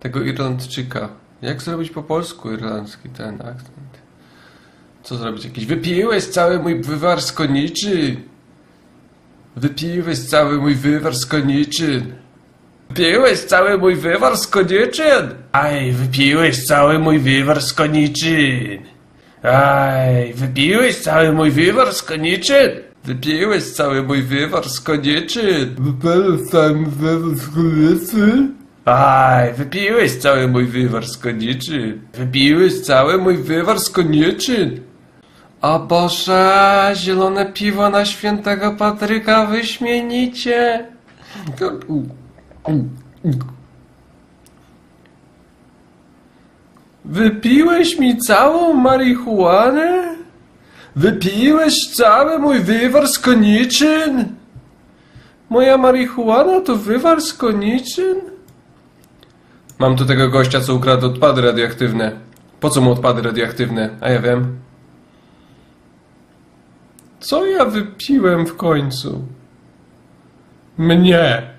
tego Irlandczyka. Jak zrobić po polsku irlandzki ten akcent? Co zrobić? Jakiś wypiłeś cały mój wywar z koniczy. Wypiłeś cały mój wywar z koniczyn. Wypiłeś cały mój wywar z koniczyn. Aj, wypiłeś cały mój wywar z koniczyn. Aj, wypiłeś cały mój wywar z koniczyn. Wypiłeś cały mój wywar z koniczyn. Wypiłeś cały mój wywar z koniczyn. Aj, wypiłeś cały mój wywar z koniczyn. Wypiłeś cały mój wywar z koniczyn. O Boże, zielone piwo na świętego Patryka wyśmienicie. Wypiłeś mi całą marihuanę? Wypiłeś cały mój wywar z koniczyn? Moja marihuana to wywar z koniczyn? Mam tu tego gościa, co ukradł odpady radioaktywne. Po co mu odpady radioaktywne? A ja wiem. Co ja wypiłem w końcu? Mnie.